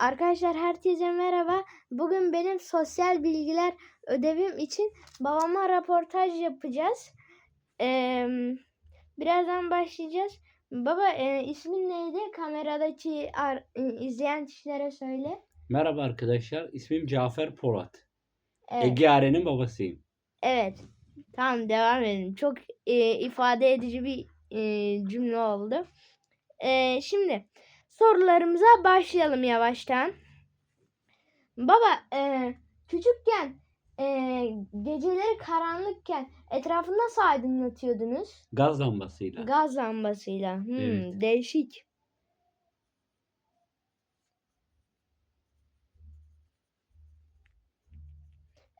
Arkadaşlar herkese merhaba. Bugün benim sosyal bilgiler ödevim için babama röportaj yapacağız. Ee, birazdan başlayacağız. Baba e, ismin neydi? Kameradaki ar- izleyen kişilere söyle. Merhaba arkadaşlar. İsmim Cafer Polat. Evet. Ege Yaren'in babasıyım. Evet. Tamam devam edelim. Çok e, ifade edici bir e, cümle oldu. E, şimdi sorularımıza başlayalım yavaştan. Baba e, küçükken e, geceleri karanlıkken etrafı nasıl aydınlatıyordunuz? Gaz lambasıyla. Gaz lambasıyla. Hmm, Evet. Değişik.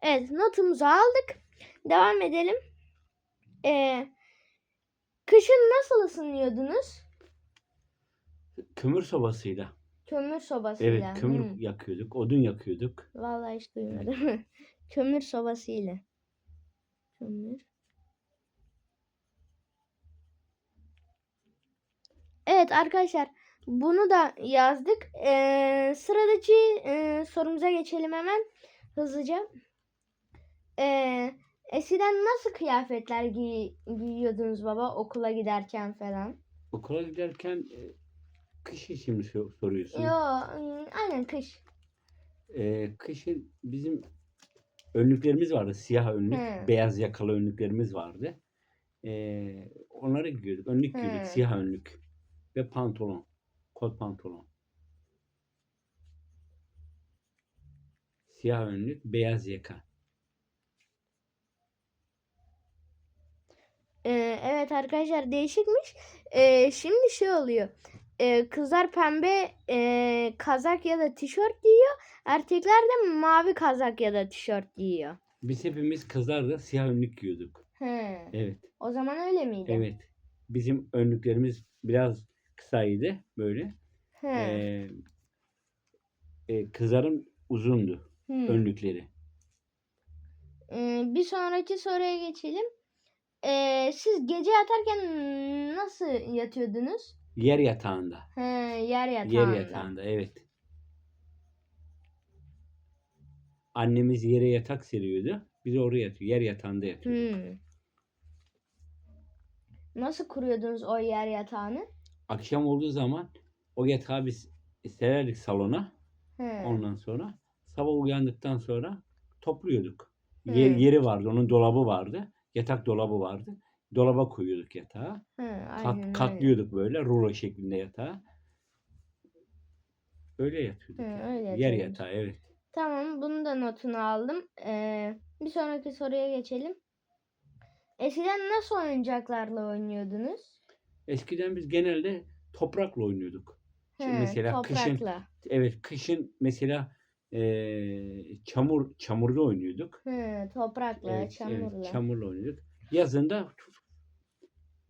Evet notumuzu aldık. Devam edelim. Ee, kışın nasıl ısınıyordunuz? Kömür sobasıyla. Kömür sobasıyla. Evet, kömür Hmm, yakıyorduk, odun yakıyorduk. Vallahi hiç duymadım. Kömür sobasıyla. Kömür. Evet arkadaşlar bunu da yazdık. Ee, sıradaki e, sorumuza geçelim hemen hızlıca. Ee, eskiden nasıl kıyafetler giy- giyiyordunuz baba okula giderken falan? Okula giderken e, kış için mi sor- soruyorsun? Yo, ım, aynen kış. E, kışın bizim önlüklerimiz vardı. Siyah önlük, He. beyaz yakalı önlüklerimiz vardı. E, onları giyiyorduk. Önlük He. giyiyorduk, siyah önlük. Ve pantolon. Kot pantolon. Siyah önlük, beyaz yaka. Ee, evet arkadaşlar değişikmiş. Ee, şimdi şey oluyor. Ee, kızlar pembe e, kazak ya da tişört giyiyor. Erkekler de mavi kazak ya da tişört giyiyor. Biz hepimiz kızlar da siyah önlük giyiyorduk. He. Evet. O zaman öyle miydi? Evet. Bizim önlüklerimiz biraz kısaydı böyle. He. Ee, e, kızların uzundu Hmm. önlükleri. Ee, bir sonraki soruya geçelim. Ee, siz gece yatarken nasıl yatıyordunuz? Yer yatağında. He, yer yatağında. Yer yatağında evet. Annemiz yere yatak seriyordu. Biz oraya yatıyor. Yer yatağında yatıyorduk. Hmm. Nasıl kuruyordunuz o yer yatağını? Akşam olduğu zaman o yatağı biz sererdik salona. He. Ondan sonra sabah uyandıktan sonra topluyorduk. Yer, yeri vardı. Onun dolabı vardı. Yatak dolabı vardı. Dolaba koyuyorduk yatağı. He, Kat, aynen öyle. katlıyorduk böyle rulo şeklinde yatağı. Öyle yatıyorduk. Hı, yani. öyle Yer yatıyordunuz. yatağı evet. Tamam, bunu da notunu aldım. Ee, bir sonraki soruya geçelim. Eskiden nasıl oyuncaklarla oynuyordunuz? Eskiden biz genelde toprakla oynuyorduk. Şimdi He, mesela kışın toprakla. evet kışın mesela eee, çamur çamurda oynuyorduk. He, toprakla, Evet, evet, çamurla. çamurla oynuyorduk. Yazın da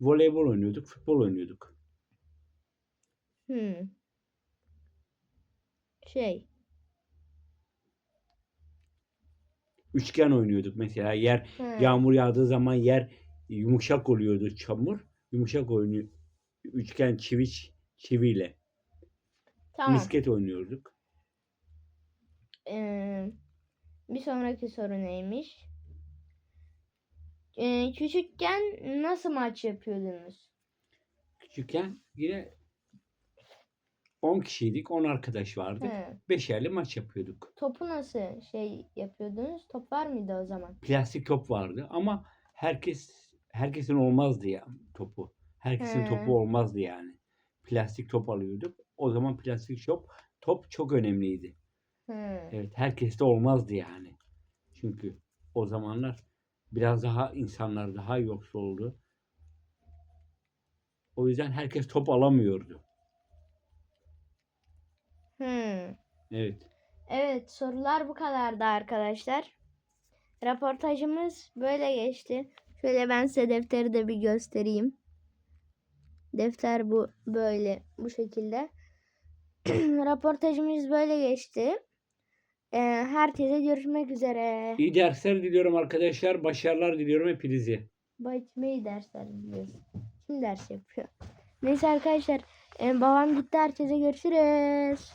voleybol oynuyorduk, futbol oynuyorduk. Hmm. Şey. Üçgen oynuyorduk mesela yer he, Yağmur yağdığı zaman yer yumuşak oluyordu çamur. Yumuşak oynuyor. Üçgen çivi çiviyle. Tamam. Misket oynuyorduk. Ee, bir sonraki soru neymiş? Ee, küçükken nasıl maç yapıyordunuz? Küçükken yine 10 kişiydik. 10 arkadaş vardık. He, Beşerli maç yapıyorduk. topu nasıl şey yapıyordunuz? Top var mıydı o zaman? Plastik top vardı ama herkes herkesin olmazdı ya topu. Herkesin He. topu olmazdı yani. Plastik top alıyorduk. O zaman plastik top top çok önemliydi. He. Evet, herkeste olmazdı yani. Çünkü o zamanlar biraz daha insanlar daha yoksuldu. O yüzden herkes top alamıyordu. Hmm. Evet. Evet sorular bu kadardı arkadaşlar. Röportajımız böyle geçti. Şöyle ben size defteri de bir göstereyim. Defter bu böyle bu şekilde. Röportajımız böyle geçti. Ee, herkese görüşmek üzere. İyi dersler diliyorum arkadaşlar. Başarılar diliyorum hepinize. Bakmayı dersler biliyoruz. Kim ders yapıyor? Neyse arkadaşlar. e, babam gitti. Herkese görüşürüz.